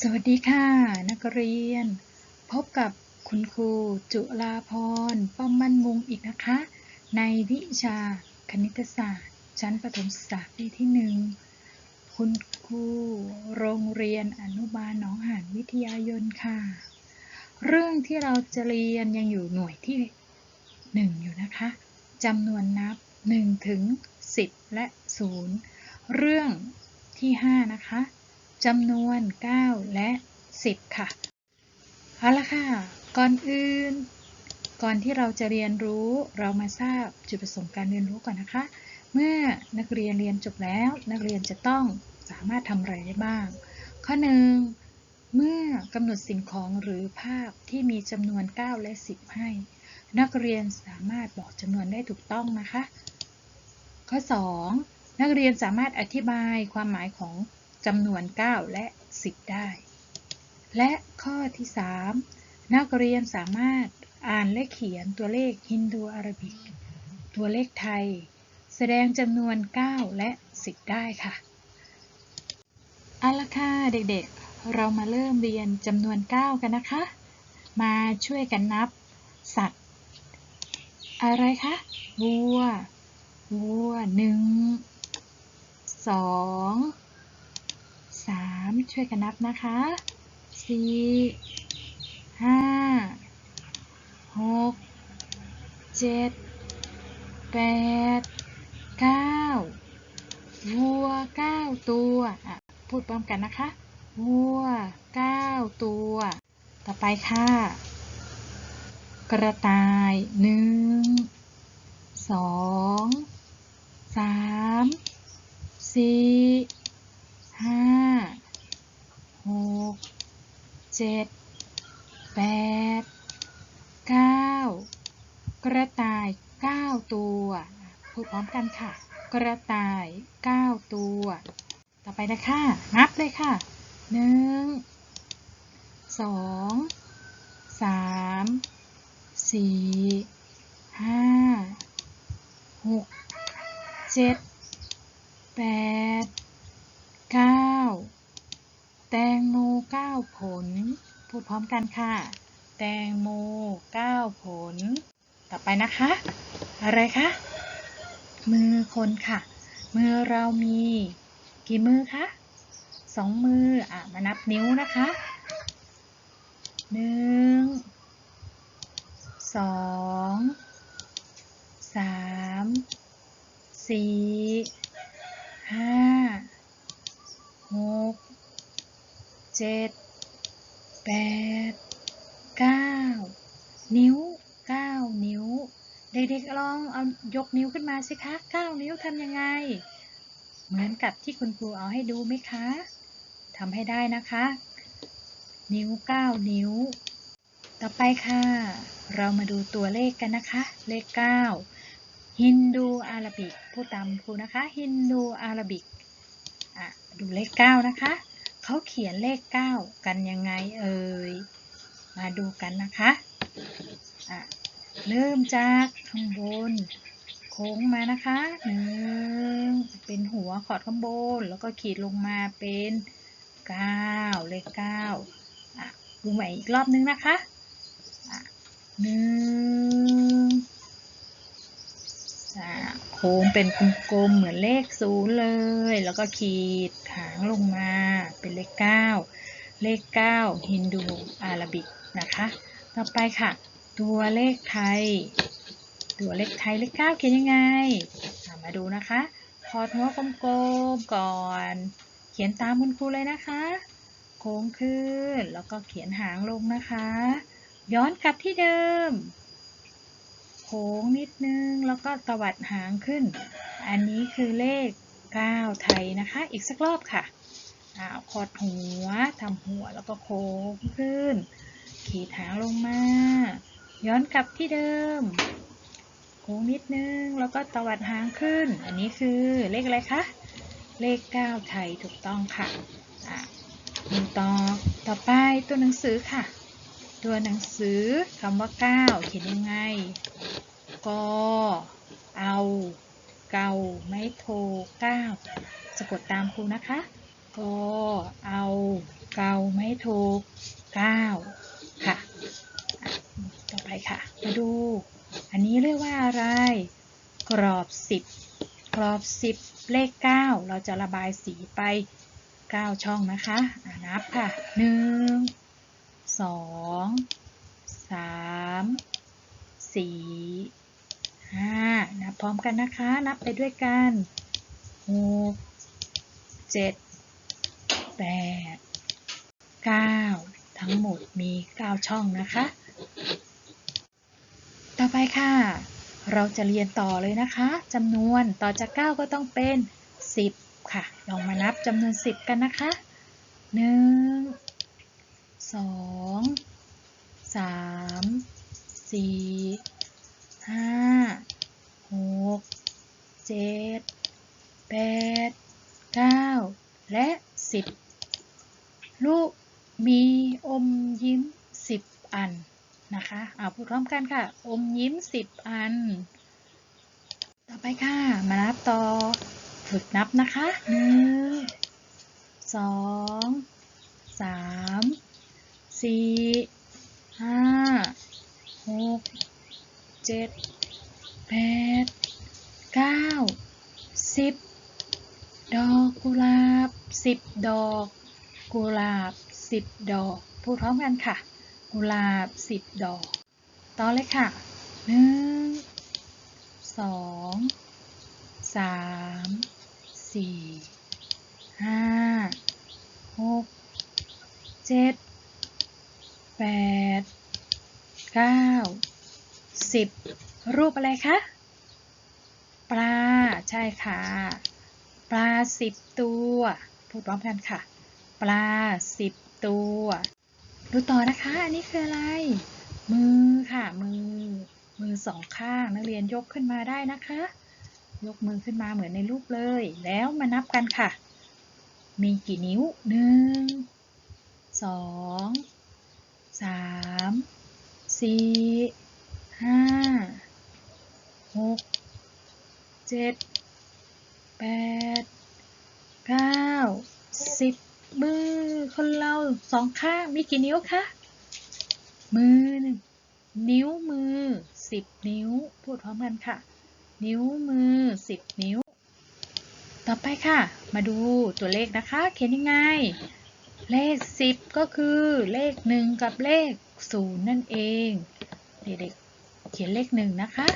สวัสดีค่ะ นักเรียน พบกับคุณครูจุลาพรป้อมมั่นมุงอีกนะคะ ในวิชาคณิตศาสตร์ ชั้นประถมศึกษาปีที่หนึ่งคุณครูโรงเรียนอนุบาลหนองหานวิทยายนค่ะ เรื่องที่เราจะเรียนยังอยู่หน่วยที่หนึ่งอยู่นะคะจำนวนนับ1ถึง10และ0เรื่องที่5นะคะ จำนวน 9 และ 10 ค่ะ เอาละค่ะ ก่อนอื่น ก่อนที่เราจะเรียนรู้เรามาทราบจุดประสงค์การเรียนรู้ก่อนนะคะ เมื่อนักเรียนเรียนจบแล้ว นักเรียนจะต้องสามารถทำอะไรได้บ้าง ข้อหนึ่งเมื่อกำหนดสิ่งของหรือภาพที่มีจำนวน 9 และ 10 ให้ นักเรียนสามารถบอกจำนวนได้ถูกต้องนะคะ ข้อ 2 นักเรียนสามารถอธิบายความหมายของ จำนวน 9 และ 10 ได้ และข้อที่ 3 นักเรียนสามารถอ่านและเขียนตัวเลขฮินดูอารบิก ตัวเลขไทย แสดงจำนวน 9 และ 10 ได้ค่ะเอาละค่ะเด็กๆ เรามาเริ่มเรียนจำนวน 9 กันนะคะ มาช่วยกันนับ สัตว์ อะไรคะวัววัวหนึ่งสอง ช่วยกันนับนะคะสี่ห้าหกเจ็ดแปดเก้าวัวเก้าตัวอะพูดพร้อมกันนะคะวัวเก้าตัว ต่อไปค่ะ กระต่ายหนึ่งสองสามสี่ห้า หกเจ็ดแปดเก้ากระต่ายเก้าตัวพูดพร้อมกันค่ะ กระต่ายเก้าตัว ต่อไปนะคะนับเลยค่ะหนึ่งสองสามสี่ห้าหกเจ็ดแปดเก้า แตงโมเก้าผล พูดพร้อมกันค่ะ แตงโมเก้าผล ต่อไปนะคะ อะไรคะ มือคนค่ะ มือเรามี กี่มือคะสองมือ อะ มานับนิ้วนะคะหนึ่งสองสามสี่ห้าหก เจ็ดแปดเก้านิ้วเก้านิ้ว เด็กๆลองเอายกนิ้วขึ้นมาสิคะเก้านิ้วทำยังไง เหมือนกับที่คุณครูเอาให้ดูไหมคะทำให้ได้นะคะ นิ้วเก้านิ้ว ต่อไปค่ะ เรามาดูตัวเลขกันนะคะ เลขเก้าฮินดูอาราบิกพูดตามครูนะคะ ฮินดูอาราบิก อะ ดูเลขเก้านะคะ เขาเขียนเลขเก้ากันยังไงเอ่ย มาดูกันนะคะะเริ่มจากข้างบน โค้งมานะคะหนึ่งเป็นหัวขอดข้างบน แล้วก็ขีดลงมาเป็นเก้าเลขเก้าอะดูใหม่อีกรอบนึงนะคะอะหนึ่งโค้งเป็นกลมๆเหมือนเลขศูนย์เลย แล้วก็ขีดหางลงมาเป็นเลขเก้าเลขเก้าฮินดูอาราบิกนะคะ ต่อไปค่ะ ตัวเลขไทย ตัวเลขไทยเลขเก้าเขียนยังไง มาดูนะคะพอดหัวกลมๆก่อน เขียนตามคุณครูเลยนะคะ โค้งขึ้นแล้วก็เขียนหางลงนะคะ ย้อนกลับที่เดิม ค้งนิดนึง แล้วก็ตวัดหางขึ้น อันนี้คือเลข 9 ไทยนะคะ อีกสักรอบค่ะอ่าคอดหัวทำหัวแล้วก็โค้งขึ้น ขีดหางลงมา ย้อนกลับที่เดิม โค้งนิดนึง แล้วก็ตวัดหางขึ้น อันนี้คือเลขอะไรคะ เลข 9 ไทยถูกต้องค่ะอ่าต่อต่อไปตัวหนังสือค่ะ ตัวหนังสือคำว่า 9 เขียนยังไง กเอาเกาไม่โทเก้าสะกดตามครูนะคะกก็เอาเกาไม่ถูกเก้าค่ะ ต่อไปค่ะ มาดู อันนี้เรียกว่าอะไร กรอบสิบกรอบสิบเลขเก้าเราจะระบายสีไปเก้าช่องนะคะะนับค่ะหนึ่งสองสามสี่านับพร้อมกันนะคะ นับไปด้วยกันหกเจ็ดแปดเก้าทั้งหมดมี9ช่องนะคะ ต่อไปค่ะ เราจะเรียนต่อเลยนะคะจำนวนต่อจาก9ก็ต้องเป็น10ค่ะ ลองมานับจำนวน10กันนะคะ1 2 3 4 5 6 7 8 9 และ 10 ลูกมีอมยิ้ม 10 อันนะคะเอา พร้อมกันค่ะ อมยิ้ม 10 อัน ต่อไปค่ะ มานับต่อ ฝึกนับนะคะ1 2 3 4 5 6 7 8 9 10ดอกกุหลาบ10ดอก กุหลาบ10ดอก พูดพร้อมกันค่ะ กุหลาบ10ดอก ต่อเลยค่ะ1 2 3 4 5 6 7 8 9 10รูปอะไรคะ ปลา ใช่ค่ะ ปลา10ตัว พูดพร้อมกันค่ะ ปลา10ตัว ดูต่อนะคะ อันนี้คืออะไร มือค่ะ มือ มือสองข้างนักเรียนยกขึ้นมาได้นะคะ ยกมือขึ้นมาเหมือนในรูปเลย แล้วมานับกันค่ะ มีกี่นิ้วหนึ่งสองสามสี่ห้าหกเจ็ดแปดเก้าสิบมือคนเราสองข้างมีกี่นิ้วคะมือ นิ้วมือสิบนิ้ว พูดพร้อมกันค่ะ นิ้วมือสิบนิ้ว ต่อไปค่ะ มาดูตัวเลขนะคะ เขียนยังไง เลขสิบก็คือเลขหนึ่งกับเลขศูนย์นั่นเอง เด็กๆ เขียนเลขหนึ่งนะคะ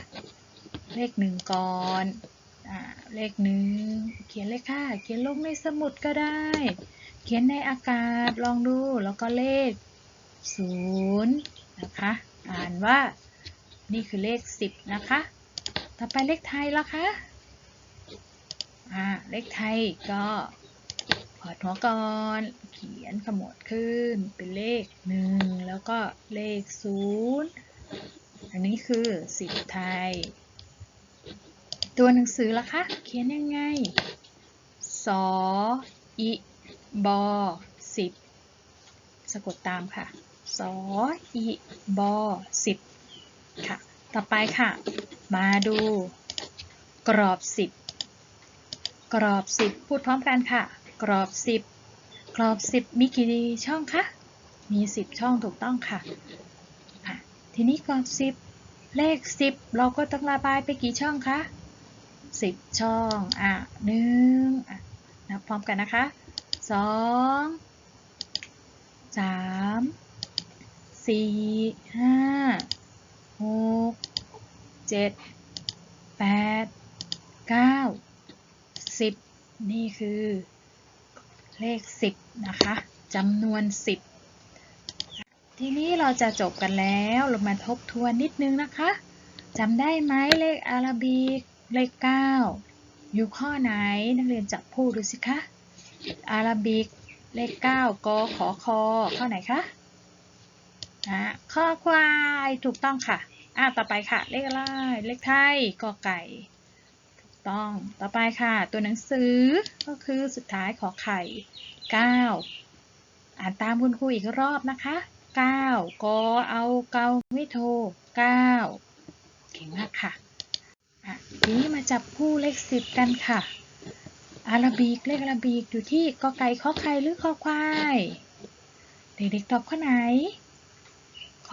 เลขหนึ่งก่อนอเลขหนึ่งเขียนเลยค่ะ เขียนลงในสมุดก็ได้ เขียนในอากาศ ลองดู แล้วก็เลขศูนย์นะคะ อ่านว่า นี่คือเลขสิบนะคะ ต่อไปเลขไทยละคะอ่าเลขไทยก็พอดหัวก่อนเขียนขมวดขึ้นเป็นเลขหนึ่งแล้วก็เลขศูนย์อันนี้คือสิบไทย ตัวหนังสือละคะ เขียนยังไงสออิบอสิบสะกดตามค่ะ สออิบอสิบค่ะ ต่อไปค่ะ มาดู กรอบสิบกรอบสิบพูดพร้อมกันค่ะ กรอบสิบกรอบสิบมีกี่ช่องคะมีสิบช่องถูกต้องค่ะ ทีนี้กรอบสิบเลขสิบเราก็ต้องระบายไปกี่ช่องคะสิบช่อง อะหนึ่งอะนับพร้อมกันนะคะสองสาม สี่ห้าหกเจ็ดแปดเก้าสิบนี่คือเลขสิบนะคะจำนวนสิบทีนี้เราจะจบกันแล้วเรามาทบทวนนิดนึงนะคะจำได้ไหมเลขอาราบิกเลขเก้าอยู่ข้อไหนนักเรียนจับคู่ดูสิคะอาราบิกเลขเก้ากอขอคอข้อไหนคะ อะข้อควายถูกต้องค่ะ อะต่อไปค่ะ เลขอะไร เลขไทยกอไก่ ถูกต้อง ต่อไปค่ะ ตัวหนังสือก็คือสุดท้ายขอไข่9อ่านตามคุณครูอีกรอบนะคะ9กอเอาเกาไม่โทร9เก่งมากค่ะอะทีนี้มาจับคู่เลข10กันค่ะ อาราบิกเลขอาราบิกอยู่ที่กอไก่ข้อไข่หรือคอควาย เด็กๆตอบข้อไหน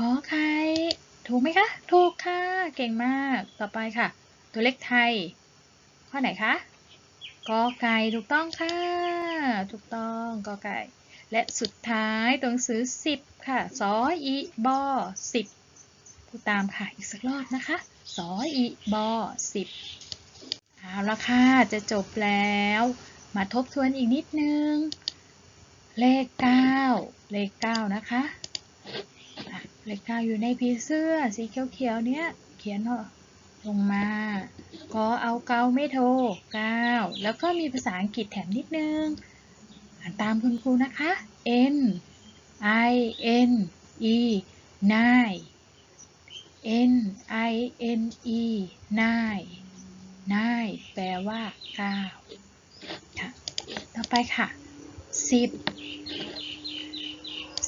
ขอไข่ถูกไหมคะ ถูกค่ะ เก่งมาก ต่อไปค่ะ ตัวเลขไทย ข้อไหนคะกอไก่ถูกต้องค่ะ ถูกต้องกอไก่ และสุดท้ายตัวหนังสือ 10 ค่ะสออีบอ10พูตามค่ะอีกสักรอบนะคะสออีบอ10เอาละค่ะ จะจบแล้ว มาทบทวนอีกนิดนึง เลข 9 เลข 9 นะคะ อะเลข9อยู่ในผีเสื้อสีเขียวๆเนี้ยเขียนลงมาก็เอาเกาไม่โทร9แล้วก็มีภาษาอังกฤษแถมนิดนึง อ่านตามคุณครูนะคะ N I N E nine N I N E nine nine แปลว่า9ค่ะ ต่อไปค่ะ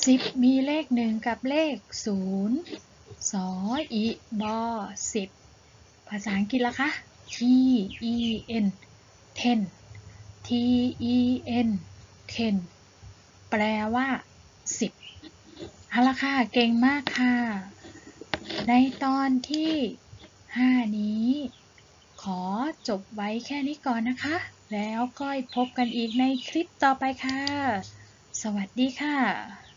10 10มีเลข1กับเลข0สออีบอ10ภาษาอังกฤษละคะ T E N ten T E N ten แปลว่า10เอาละค่ะ เก่งมากค่ะ ในตอนที่5นี้ ขอจบไว้แค่นี้ก่อนนะคะ แล้วก็พบกันอีกในคลิปต่อไปค่ะ สวัสดีค่ะ